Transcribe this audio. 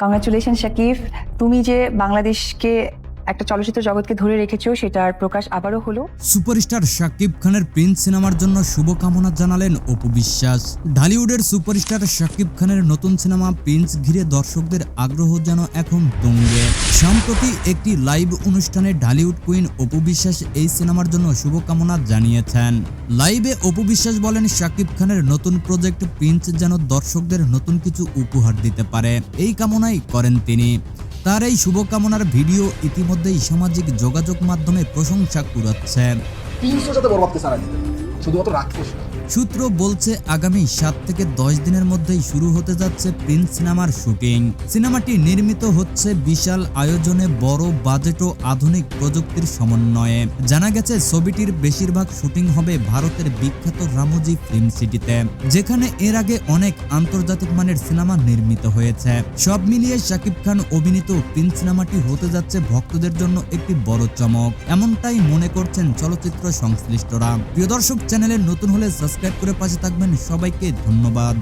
Congratulation শাকিফ তুমি যে বাংলাদেশকে একটা চলচ্চিত্র জগৎকে ধরে রেখেছো সেটার প্রকাশ আবারও হলো। সুপারস্টার শাকিব খানের প্রিন্স সিনেমার জন্য শুভকামনা জানালেন অপু বিশ্বাস। ঢালিউডের সুপারস্টার শাকিব খানের নতুন সিনেমা প্রিন্স ঘিরে দর্শকদের আগ্রহ যেন এখন তুঙ্গে। সম্প্রতি একটি লাইভ অনুষ্ঠানে ঢালিউড কুইন অপু বিশ্বাস এই সিনেমার জন্য শুভকামনা জানিয়েছেন। লাইভে অপু বিশ্বাস বলেন, শাকিব খানের নতুন প্রজেক্ট প্রিন্স যেন দর্শকদের নতুন কিছু উপহার দিতে পারে। এই কামনাই করেন তিনি। তার এই শুভকামনার ভিডিও ইতিমধ্যেই সামাজিক যোগাযোগ মাধ্যমে প্রশংসা কুড়াচ্ছেন তিনশো সাথে বরবাদকে সারা দিতে শুধুমাত্র রাক্ষস। সূত্র বলছে আগামী সাত থেকে দশ দিনের মধ্যেই শুরু হতে যাচ্ছে প্রিন্স সিনেমার শুটিং। সিনেমাটি নির্মিত হচ্ছে বিশাল আয়োজনে বড় বাজেট ও আধুনিক প্রযুক্তির সমন্বয়ে। জানা গেছে, ছবিটির বেশিরভাগ শুটিং হবে ভারতের বিখ্যাত রামোজি ফিল্ম সিটিতে, যেখানে এর আগে অনেক আন্তর্জাতিক মানের সিনেমা নির্মিত হয়েছে। সব মিলিয়ে শাকিব খান অভিনীত প্রিন্স সিনেমাটি হতে যাচ্ছে ভক্তদের জন্য একটি বড় চমক। এমনটাই মনে করছেন চলচ্চিত্র সংশ্লিষ্টরা। প্রিয় দর্শক, চ্যানেলে নতুন হলে সাবস্ক্রাইব করে পাশে থাকবেন। সবাইকে ধন্যবাদ।